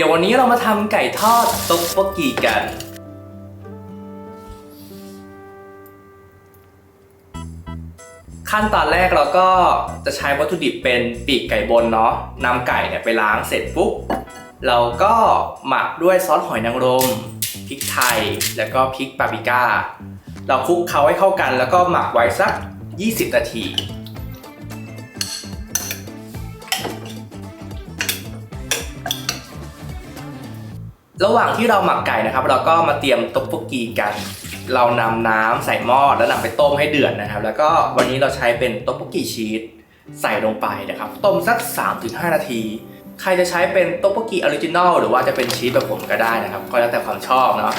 ดี๋ยววันนี้เรามาทำไก่ทอดต๊อกบกีกัน ขั้นตอนแรกเราก็จะใช้วัตถุดิบเป็นปีกไก่บนเนาะนำไก่เนี่ยไปล้างเสร็จปุ๊บเราก็หมักด้วยซอสหอยนางรมพริกไทย แล้วก็พริกปาปริก้า เราคลุกเคล้าให้เข้ากัน แล้วก็หมักไว้สัก 20 นาที ระหว่างที่เราหมักไก่นะครับ เราก็มาเตรียมต๊อกโบกีกัน เรานำน้ำใส่หม้อแล้วนำไปต้มให้เดือดนะครับ แล้วก็วันนี้เราใช้เป็นต๊อกโบกีชีสใส่ลงไปนะครับ ต้มสัก 3-5 นาที ใครจะใช้เป็นต๊อกโบกีออริจินอลหรือว่าจะเป็นชีสแบบผมก็ได้นะครับ ก็แล้วแต่ความชอบเนาะ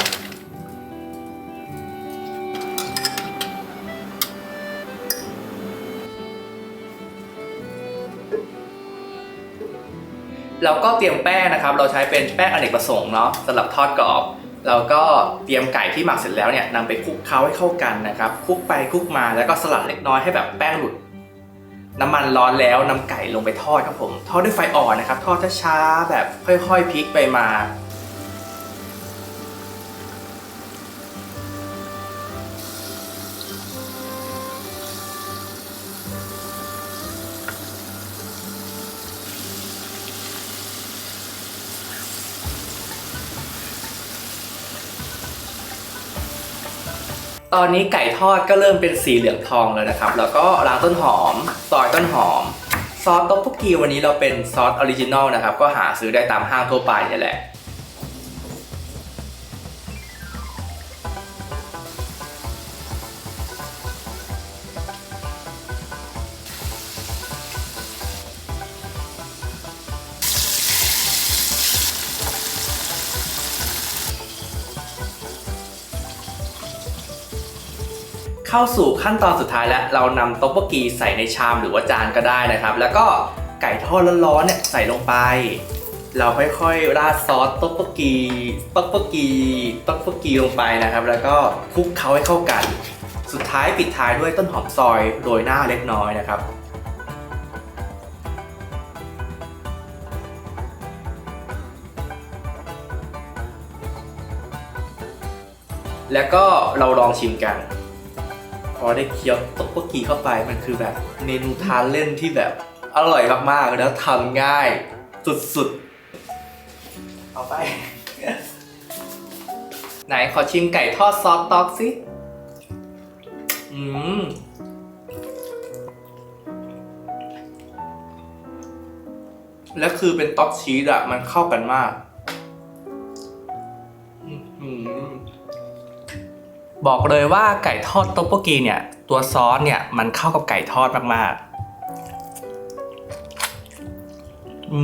เราก็เตรียมแป้งนะครับ เราใช้เป็นแป้งอเนกประสงค์เนาะสำหรับทอดกรอบเราก็เตรียมไก่ที่หมักเสร็จแล้วเนี่ยนำไปคลุกเคล้าให้เข้ากันนะครับคลุกไปคลุกมาแล้วก็สลัดเล็กน้อยให้แบบแป้งหลุด น้ำมันร้อนแล้วนำไก่ลงไปทอดครับผม ทอดด้วยไฟอ่อนนะครับ ทอดช้าๆแบบค่อยๆพลิกไปมา ตอนนี้ไก่ทอดก็เริ่มเป็นสีเหลืองทองแล้วนะครับ แล้วก็ล้างต้นหอมซอยต้นหอม ซอสต๊อกโบกีวันนี้เราเป็นซอสออริจินอลนะครับ ก็หาซื้อได้ตามห้างทั่วไปนี่แหละ เข้าสู่ขั้นตอนสุดท้ายแล้ว เรานำต๊อกบกีใส่ในชามหรือว่าจานก็ได้นะครับ แล้วก็ไก่ทอดร้อนๆเนี่ยใส่ลงไป เราค่อยๆราดซอสต๊อกบกีต๊อกบกีต๊อกบกีลงไปนะครับ แล้วก็คลุกเคล้าให้เข้ากัน สุดท้ายปิดท้ายด้วยต้นหอมซอยโรยหน้าเล็กน้อยนะครับแล้วก็เราลองชิมกัน พอได้เคี้ยวต๊อกโบกีเข้าไปมันคือแบบเมนูทานเล่นที่แบบอร่อยมากๆแล้วทำง่าย สุดๆ เอาไป ไหนขอชิมไก่ทอดซอสต๊อกสิ อืมแล้วคือเป็นต๊อกชีสอะมันเข้ากันมาก บอกเลยว่าไก่ทอดต๊อกโบกีเนี่ย ตัวซอสเนี่ยมันเข้ากับไก่ทอดมากๆ อื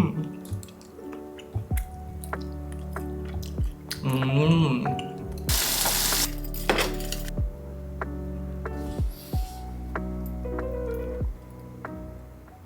ม